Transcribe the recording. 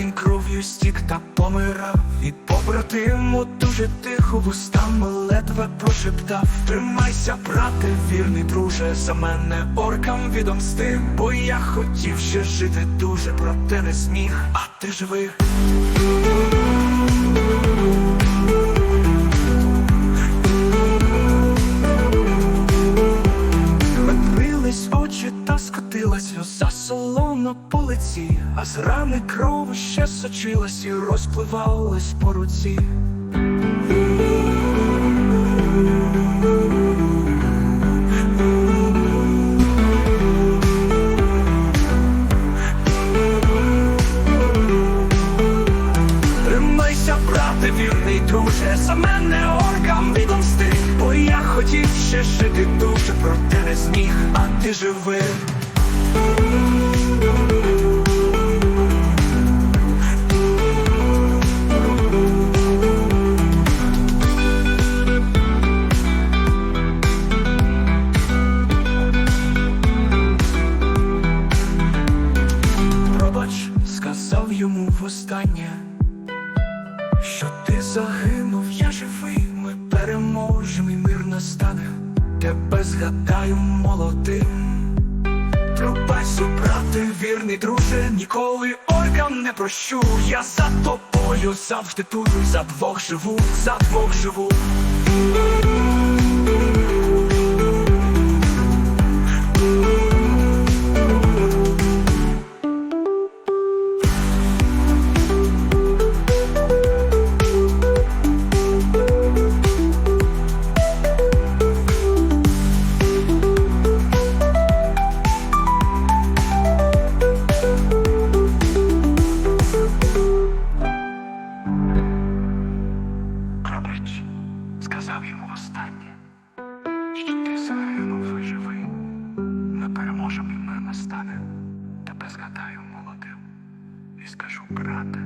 він кров'ю стік та помирав, і побратиму дуже тихо вустами ледве прошептав. Тримайся, брате, вірний, друже, за мене оркам відомсти, бо я хотів ще жити дуже, проте не зміг, а ти живи. Відкрились очі та скотилась оса солоно по лиці, а з рани кров ще сочилась і розпливалась по руці. Тримайся, брате, вірний друже, за мене оркам відомсти, бо я хотів ще жити дуже, проте не зміг, а ти живий. Востаннє, що ти загинув, я живий, ми переможемо і мир настане, тебе згадаю молодим. Пробачу, брате, вірний друже, ніколи оркам не прощу. Я за тобою завжди тут, за двох живу, за двох живу. Сказав йому останнє, що ти загинув і живий. Ми переможемо і ми настане. Тебе згадаю молодим і скажу, брате,